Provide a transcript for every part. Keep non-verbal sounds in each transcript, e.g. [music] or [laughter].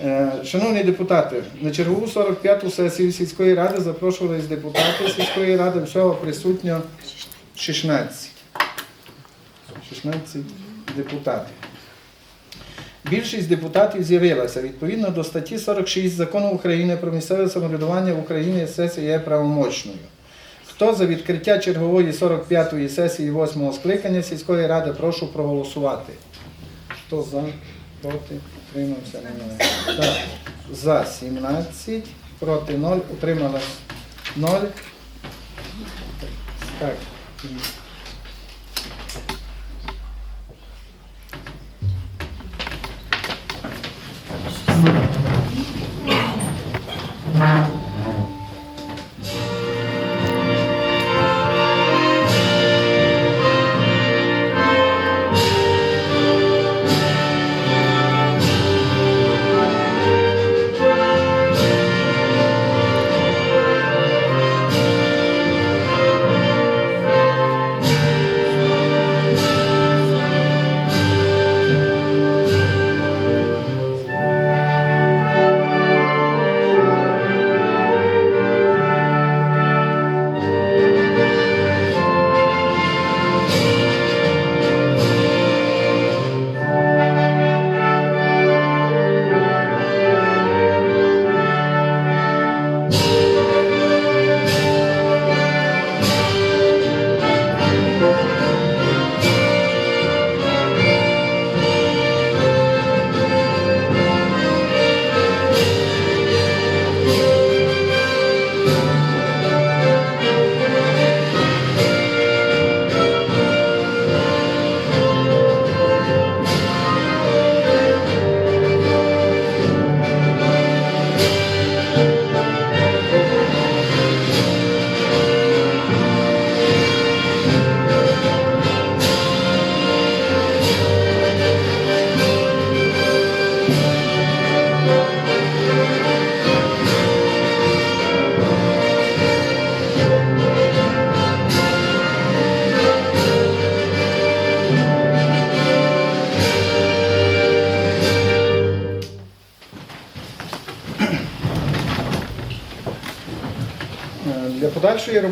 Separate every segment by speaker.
Speaker 1: Е, Шановні депутати, на чергову 45-ту сесію сільської ради запрошувались депутати сільської ради, всього присутньо 16. 16 депутатів. Більшість депутатів з'явилася відповідно до статті 46 Закону України про місцеве самоврядування в Україні сесія є правомочною. Хто за відкриття чергової 45-ї сесії 8-го скликання сільської ради, прошу проголосувати. Хто за, проти, утримався, немає. Так. За 17, проти 0, утрималось 0. Так. Е,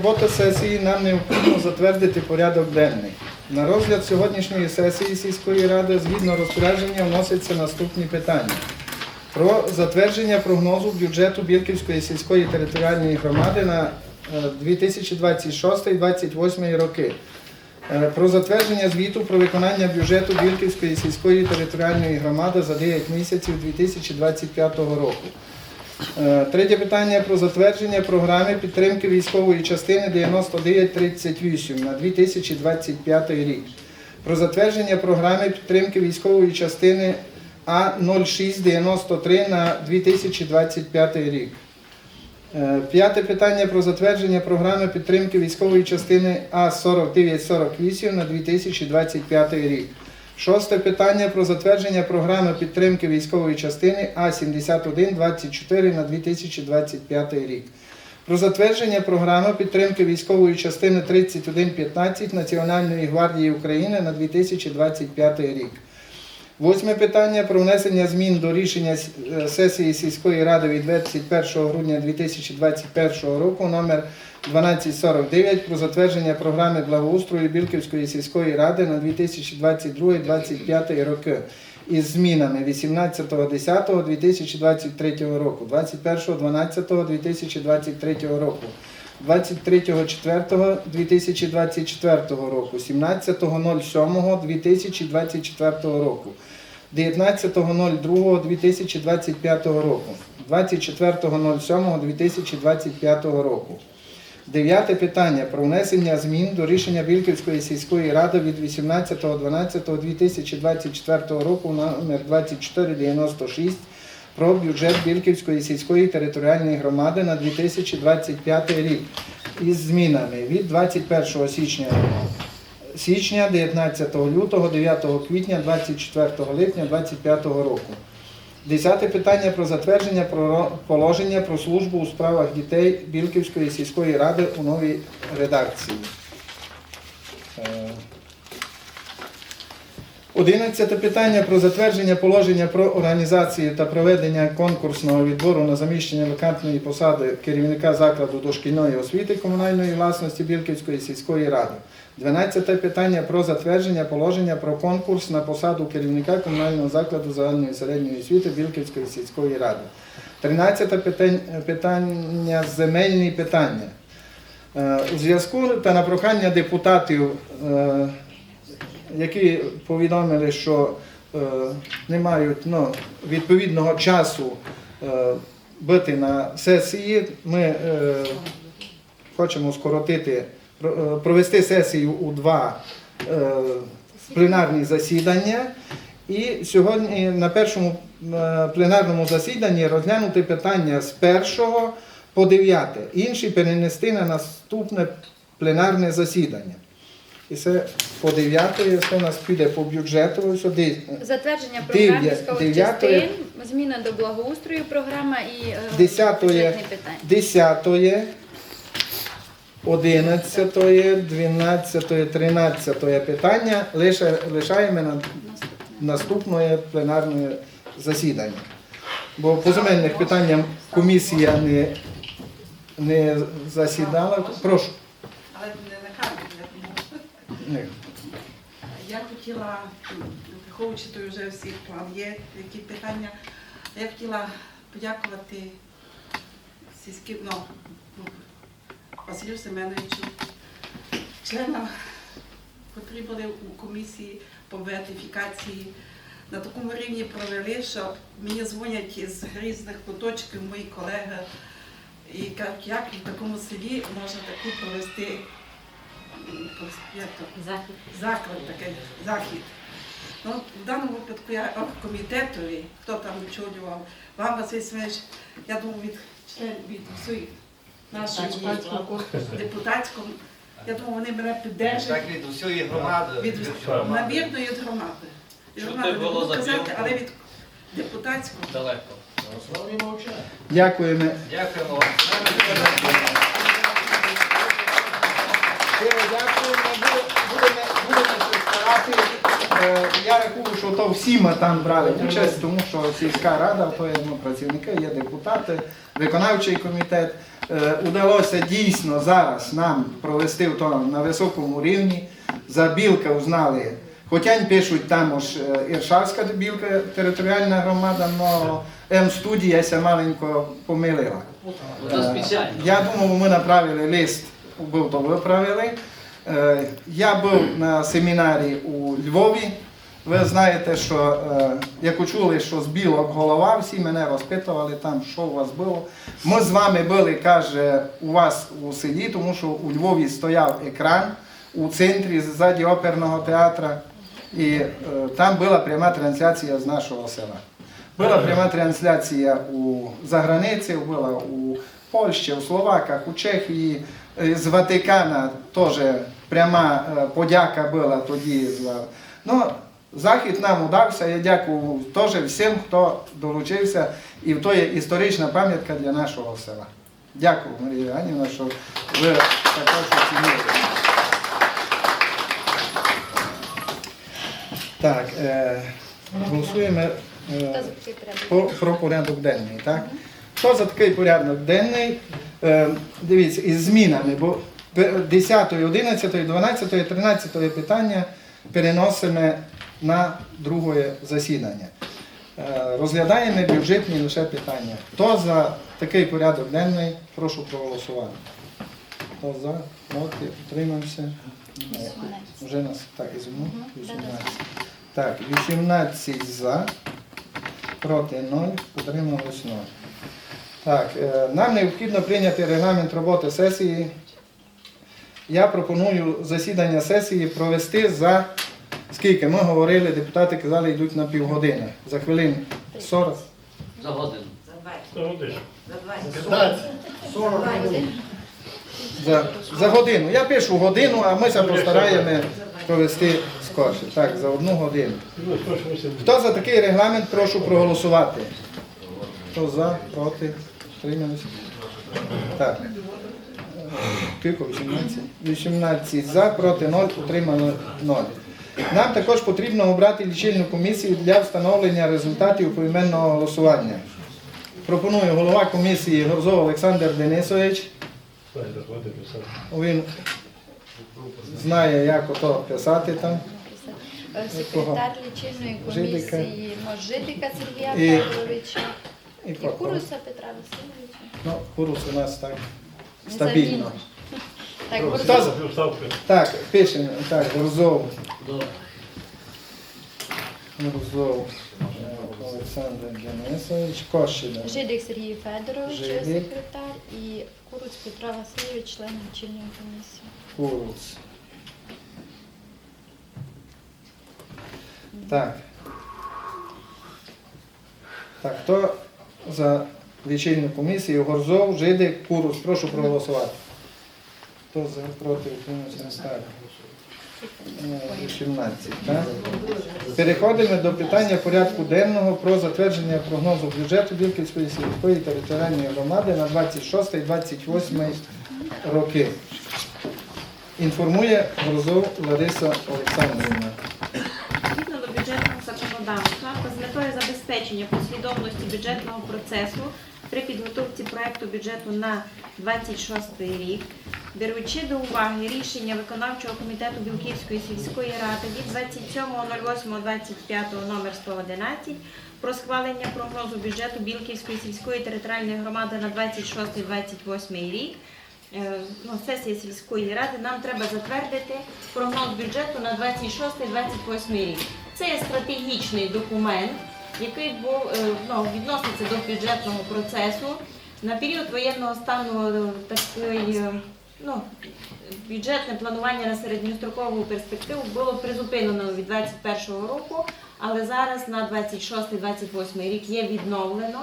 Speaker 1: роботи сесії нам необхідно затвердити порядок денний. На розгляд сьогоднішньої сесії сільської ради згідно розпорядження вносяться наступні питання. Про затвердження прогнозу бюджету Бірківської сільської територіальної громади на е, 2026-2028 роки. Е, Про затвердження звіту про виконання бюджету Бірківської сільської територіальної громади за 9 місяців 2025 року. Е, Третє питання про затвердження програми підтримки військової частини 9938 на 2025 рік. Про затвердження програми підтримки військової частини А0693 на 2025 рік. Е, П'яте питання про затвердження програми підтримки військової частини А4948 на 2025 рік. Шосте питання про затвердження програми підтримки військової частини А7124 на 2025 рік. Про затвердження програми підтримки військової частини 3115 Національної гвардії України на 2025 рік. Восьме питання про внесення змін до рішення е, сесії сільської ради від 21 грудня 2021 року номер 1249 про затвердження програми благоустрою Білківської сільської ради на 2022-2025 роки із змінами 18.10.2023 року, 21.12.2023 року, 23.04.2024 року, 17.07.2024 року, 19.02.2025 року, 24.07.2025 року. Дев'яте питання про внесення змін до рішення Білківської сільської ради від 18.12.2024 року номер 2496 про бюджет Білківської сільської територіальної громади на 2025 рік із змінами від 21 січня січня, 19 лютого, 9 квітня, 24 липня 2025 року. Десяте питання про затвердження про положення про службу у справах дітей Білківської сільської ради у новій редакції. Е, Одинадцяте питання про затвердження положення про організацію та проведення конкурсного відбору на заміщення вакантної посади керівника закладу дошкільної освіти комунальної власності Білківської сільської ради. Дванадцяте питання про затвердження положення про конкурс на посаду керівника комунального закладу загальної середньої освіти Білківської сільської ради. Тринадцяте питань- питання земельні питання. Е, У зв'язку та на прохання депутатів, е, які повідомили, що е, не мають ну, відповідного часу бути на сесії, ми хочемо скоротити, провести сесію у два е, пленарні засідання. І сьогодні на першому е, пленарному засіданні розглянути питання з першого по дев'яте, інші перенести на наступне пленарне засідання. І це по дев'ятої, це у нас піде по бюджету сюди.
Speaker 2: Затвердження програм
Speaker 1: Дев'я-
Speaker 2: військових частин, зміна до благоустрою програма і е,
Speaker 1: Десятої,
Speaker 2: бюджетні питання.
Speaker 1: десятої, одинадцятої, дванадцятої, тринадцятої питання лише лишаємо на
Speaker 2: Наступне.
Speaker 1: пленарне засідання. Бо по земельних питанням комісія не, не засідала. Прошу.
Speaker 3: Але не. Я хотіла, м, враховуючи той вже всіх план є, які питання, я хотіла подякувати сільським, ну, Василю Семеновичу, членам, котрі були у комісії по верифікації. На такому рівні провели, що мені дзвонять із різних куточків мої колеги і кажуть, як в такому селі можна таку провести як то,
Speaker 2: Захід.
Speaker 3: заклад такий, захід. Ну, в даному випадку я комітетові, хто там очолював, вам, Василь Семенович, я думаю, від від всієї нашої [laughs] депутатської, я думаю, вони мене піддержать
Speaker 4: Так від усієї громади.
Speaker 3: від набірної громади. Від громади не буду казати, але від депутатського.
Speaker 5: Далеко.
Speaker 1: Дякуємо.
Speaker 4: Дякуємо вам.
Speaker 1: Щиро дякуємо. Будемо, будемо старати. Е, Я рахую, що то всі ми там брали участь, тому що сільська рада, то є працівники, є депутати, виконавчий комітет. Е, Удалося дійсно зараз нам провести на високому рівні. За білка узнали. Хоча пишуть там ж е, Іршавська білка територіальна громада, але М-студія ся маленько помилила. Я думав, ми направили лист, був то виправили. Е, Я був на семінарі у Львові. Ви знаєте, що е, як чули, що з білок голова, всі мене розпитували там, що у вас було. Ми з вами були, каже, у вас у селі, тому що у Львові стояв екран у центрі ззаді оперного театру. І е, там була пряма трансляція з нашого села. Була пряма трансляція у заграниці, була у Польщі, у Словаках, у Чехії, е, з Ватикана теж пряма подяка була тоді. Ну, захід нам удався. Я дякую теж всім, хто долучився, і то є історична пам'ятка для нашого села. Дякую, Марія Іванівна, що ви також оцінили. Так, е, голосуємо. е, про, про порядок денний. Так? Що за такий порядок денний? Е, дивіться, із змінами, бо 10, 11, 12, 13 питання переносимо на друге засідання. Е, розглядаємо бюджетні лише питання. Хто за такий порядок денний, прошу проголосувати. Хто за, проти, утримався? Вже нас так, ізумно? 18. Так, 18 за, проти 0, утрималось 0. Так, е, нам необхідно прийняти регламент роботи сесії. Я пропоную засідання сесії провести за скільки? Ми говорили, депутати казали, йдуть на півгодини. За хвилин 40.
Speaker 5: За годину.
Speaker 1: За, 20. за 20. За годину. Я пишу годину, а ми це постараємо провести скорше. Так, за одну годину. Хто за такий регламент, прошу проголосувати. Хто за, проти, трималися? Так. Кілько 18? 18 за, проти 0, утримано 0. Нам також потрібно обрати лічильну комісію для встановлення результатів поіменного голосування. Пропоную голова комісії Горзов Олександр Денисович. Він знає, як ото писати там.
Speaker 2: Е, Секретар лічильної комісії Можидика Сергія Павловича
Speaker 1: І
Speaker 2: і
Speaker 1: Курус.
Speaker 2: Куруса Петра Васильовича.
Speaker 1: Ну, курс у нас так стабільно.
Speaker 2: Так,
Speaker 1: за? Так, пишемо. Так, Горзов.
Speaker 5: Добре.
Speaker 1: Горзов е, Олександр Денисович. Кошина.
Speaker 2: Жидик Сергій Федорович,
Speaker 1: Жидик.
Speaker 2: секретар, і Куруц Петро Васильович, член лічильної комісії.
Speaker 1: Курус. Так. Так, хто за лічильну комісію? Горзов, Жидик, Курус. Прошу проголосувати. Хто за проти утримався не? Е, 18, так? Переходимо до питання порядку денного про затвердження прогнозу бюджету Білківської сільської територіальної громади на 26-28 роки. Інформує Грозов Лариса Олександрівна.
Speaker 6: Згідно до бюджетного законодавства з метою забезпечення послідовності бюджетного процесу при підготовці проекту бюджету на 26 рік, беручи до уваги рішення виконавчого комітету Білківської сільської ради від 27.08.25 номер 111 про схвалення прогнозу бюджету Білківської сільської територіальної громади на 26-28 рік, Е, ну, сесія сільської ради, нам треба затвердити прогноз бюджету на 26-28 рік. Це є стратегічний документ, який був, е, ну, відноситься до бюджетного процесу. На період воєнного стану е, такий, е, ну, бюджетне планування на середньострокову перспективу було призупинено від 2021 року, але зараз на 26-28 рік є відновлено.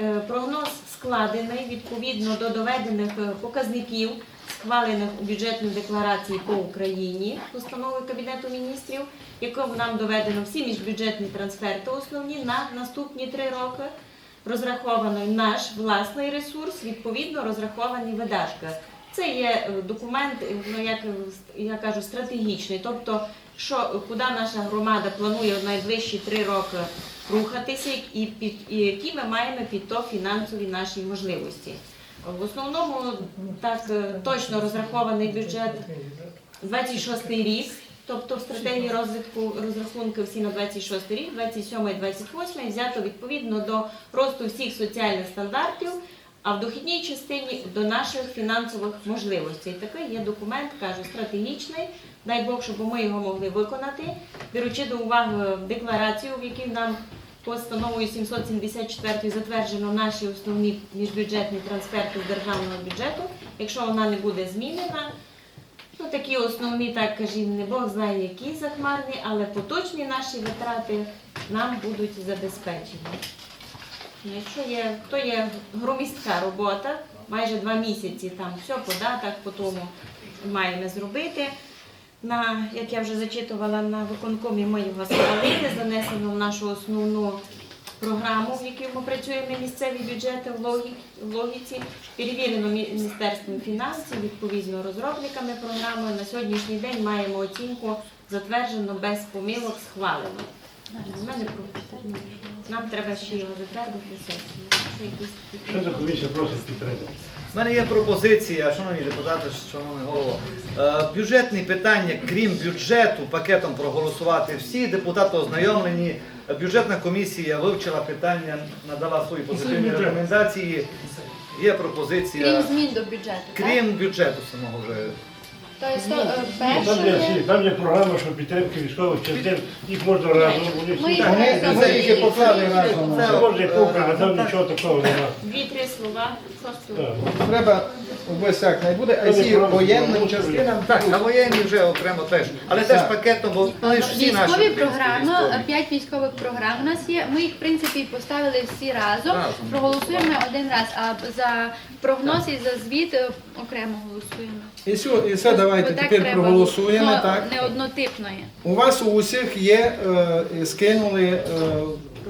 Speaker 6: Е, Прогноз складений відповідно до доведених е, показників, схвалених у бюджетній декларації по Україні постановою Кабінету міністрів, якому нам доведено всі міжбюджетні трансферти основні на наступні три роки. Розрахований наш власний ресурс, відповідно розраховані видатки. Це є е, документ, е, ну як е, я кажу, стратегічний. Тобто, що куди наша громада планує в найближчі три роки рухатися, і під і які ми маємо під то фінансові наші можливості. В основному так точно розрахований бюджет 26 рік. Тобто в стратегії розвитку розрахунки всі на 26 рік, 27 і 28 взято відповідно до росту всіх соціальних стандартів, а в дохідній частині до наших фінансових можливостей. Такий є документ, кажу, стратегічний. Дай Бог, щоб ми його могли виконати, беручи до уваги декларацію, в якій нам постановою 774 затверджено наші основні міжбюджетні трансферти з державного бюджету. Якщо вона не буде змінена, Ну, такі основні, так кажімо, не Бог знає, які захмарні, але поточні наші витрати нам будуть забезпечені. Ну, Якщо є, то є громістка робота, майже два місяці там все, податок, по тому маємо зробити. На, як я вже зачитувала на виконкомі, ми його схвалили, занесено в нашу основну програму, в якій ми працюємо місцеві бюджети в логіці, в логіці. перевірено Міністерством фінансів, відповідно розробниками програми. На сьогоднішній день маємо оцінку затверджено без помилок, схвалено. У мене нам треба ще його затвердити сесію. Якщо якісь такі-
Speaker 7: Що за комісія просить підтримати?
Speaker 4: У мене є пропозиція, шановні депутати, шановний голово. Е, Бюджетні питання, крім бюджету, пакетом проголосувати. Всі депутати ознайомлені. Бюджетна комісія вивчила питання, надала свої позитивні рекомендації. Є пропозиція,
Speaker 2: Крім змін до бюджету. так?
Speaker 4: крім бюджету самого вже.
Speaker 2: Тобто е,
Speaker 7: Ну, Там є, всі-
Speaker 2: перше.
Speaker 7: там є програма, що підтримки військових частин, їх можна разом. Вони
Speaker 2: Ми
Speaker 7: всі
Speaker 2: їх
Speaker 7: так.
Speaker 1: Вони
Speaker 2: разом
Speaker 1: їх і поклали разом.
Speaker 7: Це може а там нічого такого немає.
Speaker 6: Дві-три слова. Просто
Speaker 7: Так.
Speaker 1: Треба обов'язково не буде, а ці воєнним частинам.
Speaker 4: Так, на воєнні вже окремо теж. Але теж пакетом, бо вони ж всі наші.
Speaker 2: Військові програми, п'ять військових програм у нас є. Ми їх, в принципі, поставили всі разом.
Speaker 4: Разом.
Speaker 2: Проголосуємо один раз, а за прогноз і за звіт е, окремо голосуємо.
Speaker 1: І все, і все давайте
Speaker 2: Бо так
Speaker 1: тепер
Speaker 2: треба.
Speaker 1: проголосуємо. Так.
Speaker 2: Не однотипної.
Speaker 1: У вас у усіх є, е, скинули е,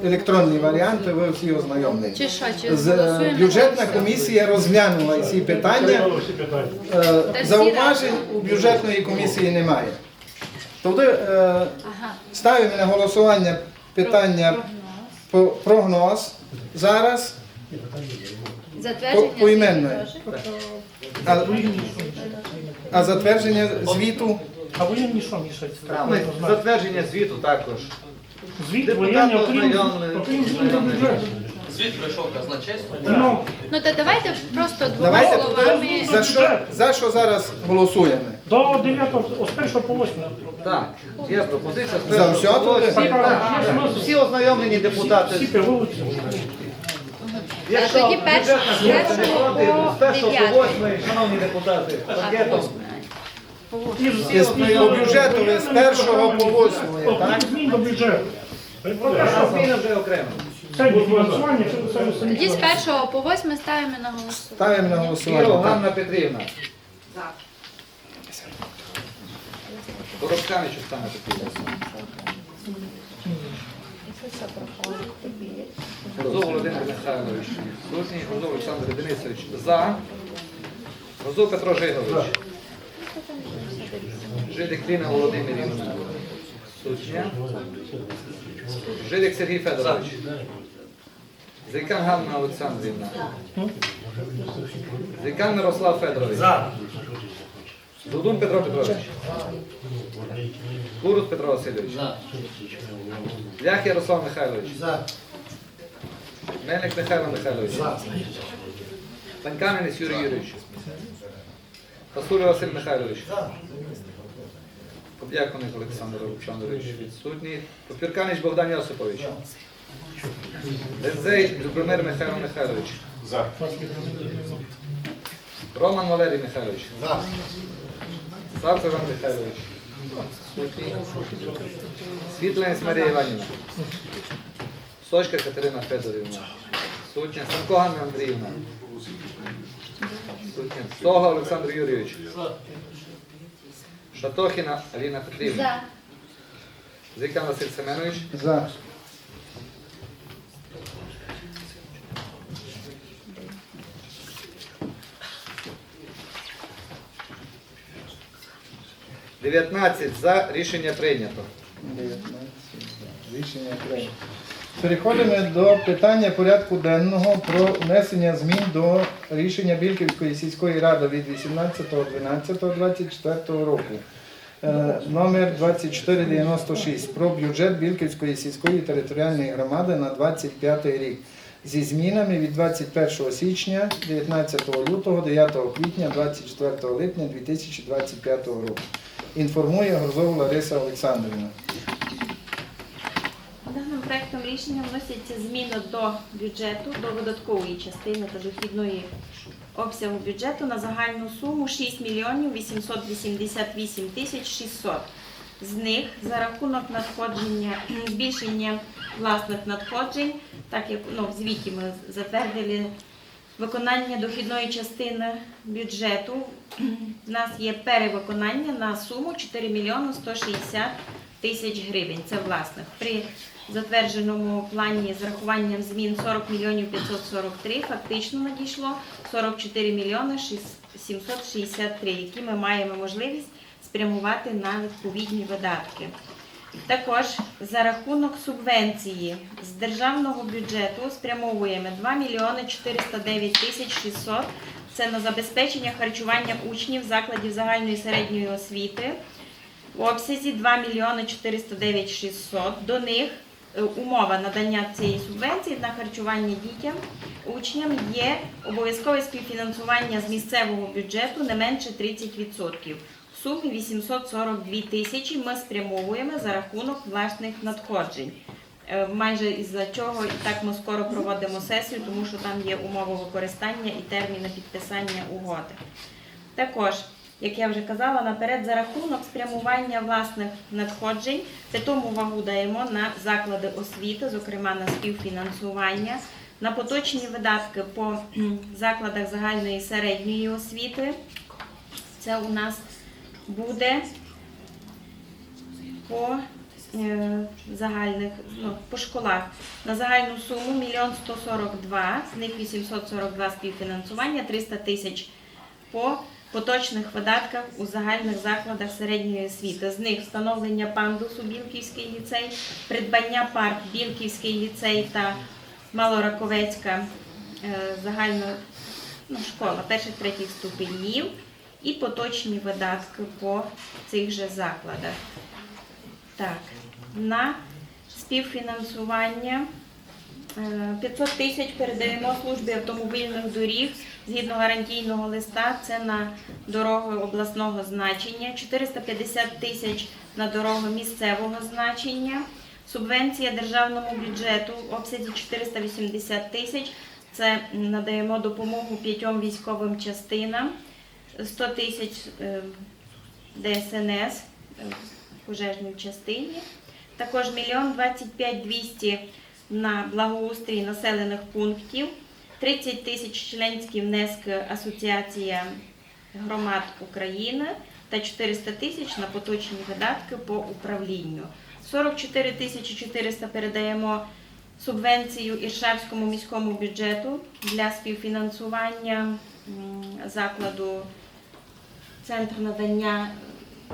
Speaker 1: електронні варіанти, ви всі ознайомлені.
Speaker 2: Чи що, чи
Speaker 1: З- е,
Speaker 2: голосуємо?
Speaker 1: Бюджетна комісія розглянула ці питання. Е,
Speaker 2: всі
Speaker 1: Зауважень у бюджетної комісії немає. Тоді е,
Speaker 2: Ага.
Speaker 1: ставимо на голосування питання
Speaker 2: Прогноз.
Speaker 1: по прогноз зараз.
Speaker 2: Затвердження
Speaker 1: По- поіменно.
Speaker 2: звіту теж.
Speaker 1: А, а затвердження звіту
Speaker 7: А воєнні що мішать?
Speaker 4: Затвердження звіту також.
Speaker 7: Звіт
Speaker 4: Депутати
Speaker 7: воєнний, окрім бюджету.
Speaker 5: Звіт прийшов казначейство.
Speaker 7: Ну,
Speaker 2: Ну то давайте просто двома
Speaker 1: Давайте
Speaker 2: словами.
Speaker 1: за що, за що зараз голосуємо?
Speaker 7: До 9, з 1 по 8.
Speaker 4: Так, є пропозиція.
Speaker 1: За?
Speaker 4: Так, так. Всі ознайомлені
Speaker 7: Всі
Speaker 4: депутати.
Speaker 7: пивуються.
Speaker 4: Якщо
Speaker 2: тоді перш-
Speaker 4: бюджетна комісія не
Speaker 2: першого
Speaker 4: проти,
Speaker 2: по
Speaker 4: з першого
Speaker 2: дев'яте.
Speaker 4: по восьмий, шановні депутати, пакетом.
Speaker 7: І
Speaker 1: По бюджету ви з першого по восьмої, так?
Speaker 7: Змін до бюджету.
Speaker 4: А зміни вже окремо.
Speaker 7: Це буде фінансування, це все самі.
Speaker 2: Тоді з першого по восьме ставимо на голосування.
Speaker 1: Ставимо на
Speaker 4: Кіро
Speaker 1: голосування. так.
Speaker 4: Ганна Петрівна.
Speaker 3: За.
Speaker 4: Коробканич Оксана Петрівна. Грозов Володимир Михайлович. Сутній Грозов Олександр Денисович. За. Грозов Петро Жигович. Жидик Ліна Володимирівна. Сутня. Жидик Сергій Федорович. Зайкан Ганна Олександрівна. Зайкан Мирослав Федорович. Дудун Петро Петрович. Курус Петро Васильович.
Speaker 5: За.
Speaker 4: Лях Ярослав Михайлович. Мельник Михайло Михайлович. Панькамінець Юрій Юрійович. Пасуля Василь Михайлович. Подяконик Олександр Олександрович відсутній. Попірканич Богдан Йосипович. Дензей Любомир Михайло Михайлович. Роман Валерій Михайлович. Савцев Іван Михайлович. Світленець Марія Іванівна. Сочка Катерина Федорівна. Сутня. Станко Ганна Андріївна. Сутня. Сога Олександр Юрійович. Шатохіна Аліна Петрівна.
Speaker 2: За.
Speaker 4: Зикан Василь Семенович.
Speaker 1: За.
Speaker 4: – 19 за. Рішення прийнято.
Speaker 1: 19 за. Рішення прийнято. Переходимо до питання порядку денного про внесення змін до рішення Білківської сільської ради від 18.12.24 року. Е, Номер 2496 про бюджет Білківської сільської територіальної громади на 25 рік зі змінами від 21 січня, 19 лютого, 9 квітня, 24 липня 2025 року. Інформує Горзов Лариса Олександрівна.
Speaker 6: Рішення вносяться зміни до бюджету, до видаткової частини та дохідної обсягу бюджету на загальну суму 6 мільйонів 888 тисяч 600. З них за рахунок надходження, збільшення власних надходжень, так як ну, в звіті ми затвердили виконання дохідної частини бюджету, в нас є перевиконання на суму 4 мільйони 160 тисяч гривень. Це власних. При затвердженому плані з рахуванням змін 40 мільйонів 543, фактично надійшло 44 мільйони 763, які ми маємо можливість спрямувати на відповідні видатки. Також за рахунок субвенції з державного бюджету спрямовуємо 2 мільйони 409 тисяч 600. Це на забезпечення харчування учнів закладів загальної середньої освіти в обсязі 2 мільйони 409 600. До них е, умова надання цієї субвенції на харчування дітям, учням є обов'язкове співфінансування з місцевого бюджету не менше 30%. В сумі 842 тисячі ми спрямовуємо за рахунок власних надходжень. Е, Майже із-за чого і так ми скоро проводимо сесію, тому що там є умови використання і терміни підписання угоди. Також, як я вже казала, наперед за рахунок спрямування власних надходжень, це тому вагу даємо на заклади освіти, зокрема на співфінансування, на поточні видатки по закладах загальної середньої освіти. Це у нас буде по е, загальних ну, по школах на загальну суму 1 142, з них 842 співфінансування, 300 тисяч по поточних видатках у загальних закладах середньої освіти. З них встановлення пандусу Білківський ліцей, придбання парк Білківський ліцей та Малораковецька е, загальна ну, школа перших третіх ступенів і поточні видатки по цих же закладах. Так, на співфінансування 500 тисяч передаємо службі автомобільних доріг згідно гарантійного листа. Це на дороги обласного значення, 450 тисяч на дороги місцевого значення. Субвенція державному бюджету в обсязі 480 тисяч. Це надаємо допомогу п'ятьом військовим частинам. 100 тисяч е, ДСНС е, в пожежній частині. Також мільйон 25 200 на благоустрій населених пунктів, 30 тисяч членські внески Асоціація громад України та 400 тисяч на поточні видатки по управлінню. 44 тисячі 400 передаємо субвенцію Іршавському міському бюджету для співфінансування закладу Центр надання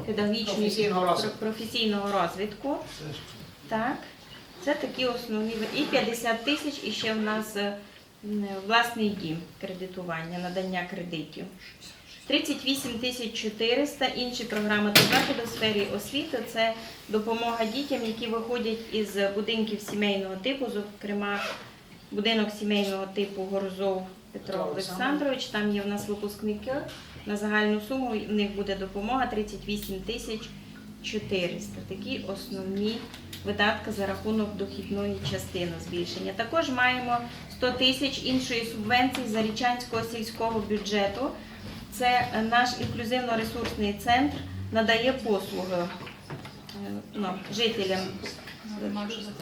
Speaker 6: педагогічної
Speaker 8: Професійного розвитку.
Speaker 6: професійного розвитку. Так, це такі основні і 50 тисяч, і ще в нас е, власний дім кредитування, надання кредитів. 38 тисяч 400 інші програми та заходи в сфері освіти це допомога дітям, які виходять із будинків сімейного типу, зокрема будинок сімейного типу Горзов Петро Олександрович. Там є в нас випускники на загальну суму. В них буде допомога 38 тисяч 400. Такі основні видатки за рахунок дохідної частини збільшення. Також маємо 100 тисяч іншої субвенції Зарічанського сільського бюджету. Це наш інклюзивно-ресурсний центр надає послуги е, ну, жителям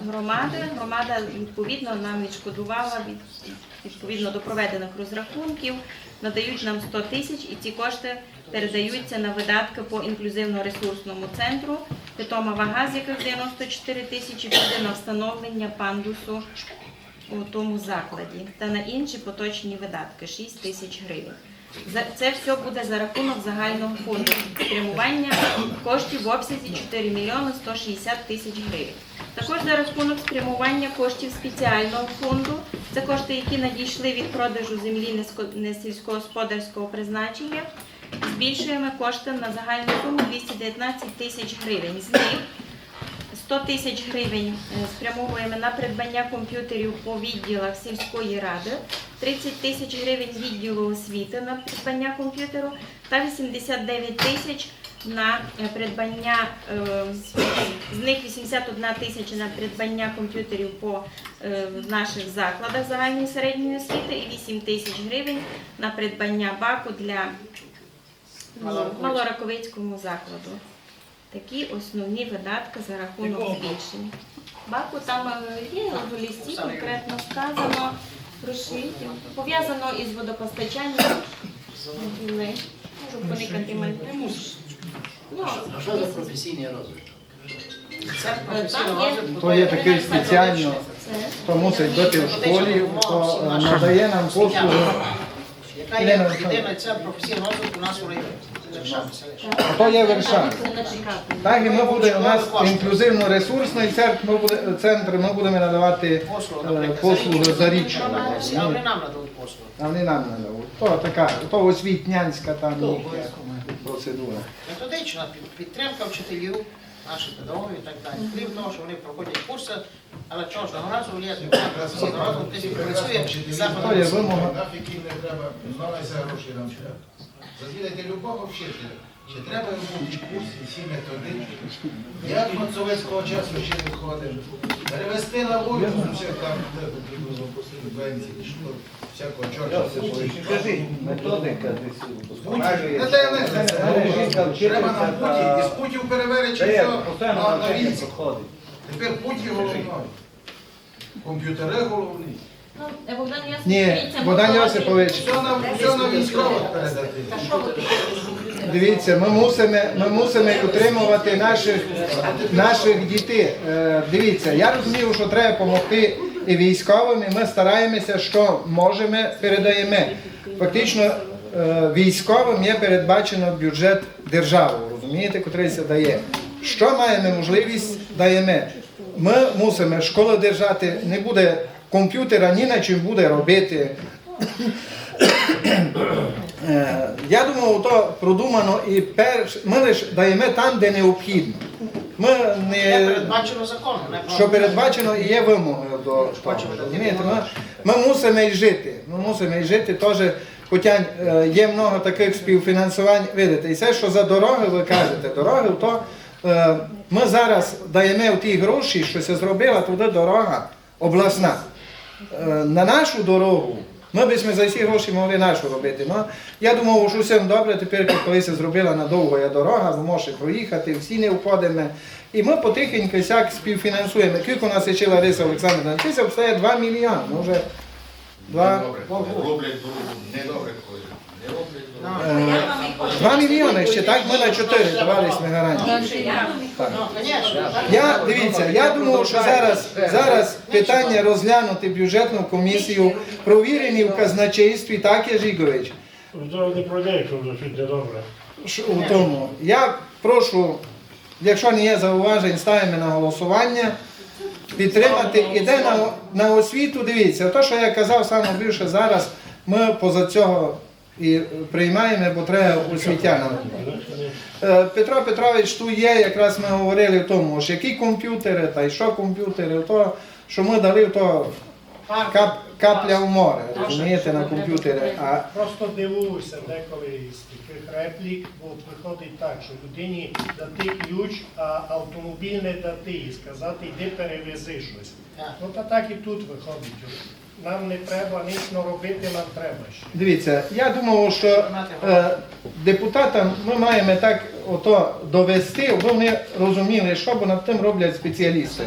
Speaker 6: громади. Громада відповідно нам відшкодувала від, відповідно до проведених розрахунків. Надають нам 100 тисяч, і ці кошти передаються на видатки по інклюзивно-ресурсному центру. Питома вага, з яких 94 тисячі піде на встановлення пандусу у тому закладі та на інші поточні видатки 6 тисяч гривень. Це все буде за рахунок загального фонду спрямування коштів в обсязі 4 мільйони 160 тисяч гривень. Також за рахунок спрямування коштів спеціального фонду. Це кошти, які надійшли від продажу землі несільськогосподарського призначення. Збільшуємо кошти на загальну суму 219 тисяч гривень. З них 100 тисяч гривень е, спрямовуємо на придбання комп'ютерів по відділах сільської ради, 30 тисяч гривень відділу освіти на придбання комп'ютеру та 89 тисяч на е, придбання, е, з них 81 тисяча на придбання комп'ютерів по е, наших закладах загальної середньої освіти і 8 тисяч гривень на придбання баку для ну, Малораковицькому закладу. Такі основні видатки за рахунок збільшення. Баку там є в лісті конкретно сказано, прошиті. Пов'язано із водопостачанням. Можу поникати мальтриму. Ну,
Speaker 8: А що за професійний розвиток? Це професійний розвиток.
Speaker 1: То є такий спеціально, хто мусить бути в школі, хто е, надає нам послуги.
Speaker 8: Яка є єдина ця професійний розвиток у нас у районі?
Speaker 1: То є Вершан. Так і ми буде у нас інклюзивно-ресурсний центр, ми буде, центр, ми будемо надавати
Speaker 8: Послуги,
Speaker 1: е, послуги
Speaker 8: за річку. А вони нам надають послуги.
Speaker 1: А вони нам надають. То така, то освітнянська там їхня процедура.
Speaker 8: Методична підтримка вчителів, наших педагогів і так далі. Крім того, що вони проходять курси, але кожного разу розвиток, який працює за
Speaker 1: То є вимога.
Speaker 9: який не треба, зналися гроші нам треба. Завідайте любого вчителя. Чи треба йому ті курси, всі методики? Як ми совєтського часу ще не ходимо? Перевести на вулицю, все там, де потрібно субвенції, що всякого чорта все
Speaker 4: Скажи, методика десь.
Speaker 9: Треба нам путі, із путів перевели чи все на, на
Speaker 4: проходить.
Speaker 9: Тепер путі головні. Комп'ютери головні.
Speaker 6: Богдан
Speaker 1: Ні, Богдан
Speaker 9: Все на, все на військових передати.
Speaker 1: Дивіться, ми мусимо, ми мусимо утримувати наших, наших дітей. Е, Дивіться, я розумію, що треба допомогти і військовим, і ми стараємося, що можемо, передаємо. Фактично, е, військовим є передбачено бюджет держави, розумієте, котрий це дає. Що маємо можливість, даємо. Ми мусимо школу держати, не буде комп'ютера, ні на чим буде робити. Е, Я думаю, то продумано і перш, ми лише даємо там, де необхідно. Ми не
Speaker 8: передбачено законом. не
Speaker 1: що передбачено і є вимоги до того. Ми, ми мусимо і жити. Ми мусимо і жити теж. Хоча е, є много таких співфінансувань, видите, і все, що за дороги, ви кажете, дороги, то е, ми зараз даємо ті гроші, що це зробила туди дорога обласна. На нашу дорогу, ми б за ці гроші могли нашу робити. Ну, я думав, що все добре, тепер коли це зробила надовго я дорога, ви можете проїхати, всі не входимо. І ми потихеньку сяк співфінансуємо. Кілько нас ще Лариса Олександрівна, це обстає 2 мільйони, ну вже 2,
Speaker 9: Роблять дорогу, недобре ходять. Не роблять дорогу.
Speaker 1: е, 2 мільйони ще так, ми на 4 давались ми гарантії.
Speaker 8: Ну,
Speaker 1: Я дивіться, я думав, що зараз, зараз питання розглянути бюджетну комісію, провірені в казначействі, так є Жігович.
Speaker 7: Не пройде, якщо вже щось добре.
Speaker 1: У тому. Я прошу, якщо не є зауважень, ставимо на голосування. Підтримати іде на, на освіту. Дивіться, то, що я казав саме більше зараз, ми поза цього і приймаємо, бо треба освітянам. Е, Петро Петрович тут є, якраз ми говорили в тому, що які комп'ютери, та й що комп'ютери, то, що ми дали, то кап, капля в море, розумієте, на комп'ютери. А
Speaker 7: Просто дивуюся деколи з таких реплік, бо приходить так, що людині дати ключ, а автомобіль не дати і сказати, йди перевези щось. Ну та так і тут виходить. Нам не треба ніч робити, нам треба ще.
Speaker 1: Дивіться, я думав, що е, депутатам ми маємо так ото довести, аби вони розуміли, що бо над тим роблять спеціалісти.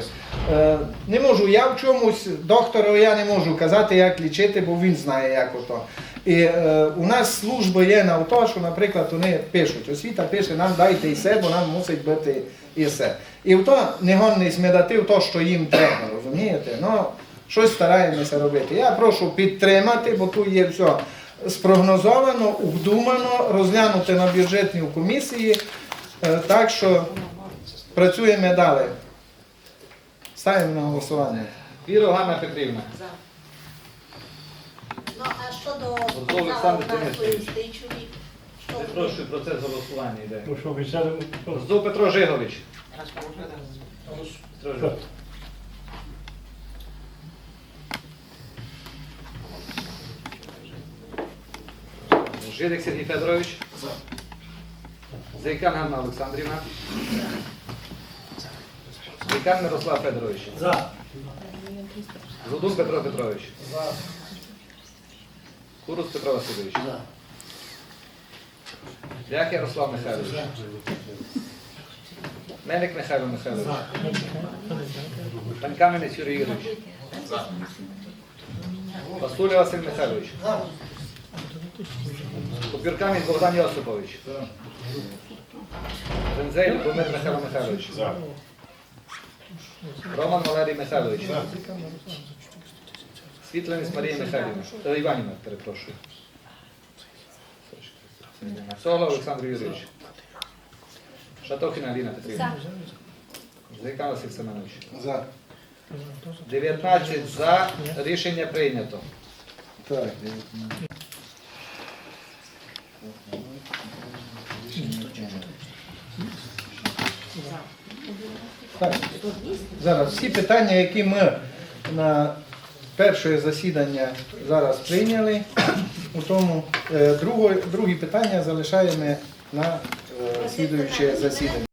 Speaker 1: Е, не можу я в чомусь, доктору я не можу казати, як лічити, бо він знає, як ото. І е, у нас служба є на то, що, наприклад, вони пишуть, освіта пише, нам дайте і все, бо нам мусить бути і все. І в то не гонний смедати в то, що їм треба, розумієте? Ну, щось стараємося робити. Я прошу підтримати, бо тут є все спрогнозовано, обдумано, розглянути на бюджетній комісії. Е, Так що працюємо далі. Ставимо на голосування.
Speaker 4: Віра Ганна Петрівна.
Speaker 10: Ну, а щодо
Speaker 4: Олександр Денисович. Прошу процес голосування йде.
Speaker 7: Ну
Speaker 4: Зу Петро Жигович. Петро Жигович. Жидик Сергій Федорович. Зайкан Ганна Олександрівна. Зайкан Мирослав Федорович.
Speaker 7: За.
Speaker 4: Зудун Петро Петрович.
Speaker 7: За.
Speaker 4: Курус Петро Васильович. Дяк Ярослав Михайлович. Мельник Михайло Михайлович. Пан Каменець Юрій Юрійович. Пасуля Василь Михайлович. Купіркамінь Богдан Йосипович. Рензей Любомир Михайло Михайлович. Роман Валерій Михайлович. Світланіс Марія Михайлівна. Е, Іванівна, перепрошую. Соло Олександр Юрійович. Шатохіна Аліна Петрівна. Зайка Василь Семенович.
Speaker 1: За.
Speaker 4: 19 за. Рішення прийнято.
Speaker 1: Так. Так. Зараз всі питання, які ми на перше засідання зараз прийняли, у тому е, друге, другі питання залишаємо на е, слідуюче засідання.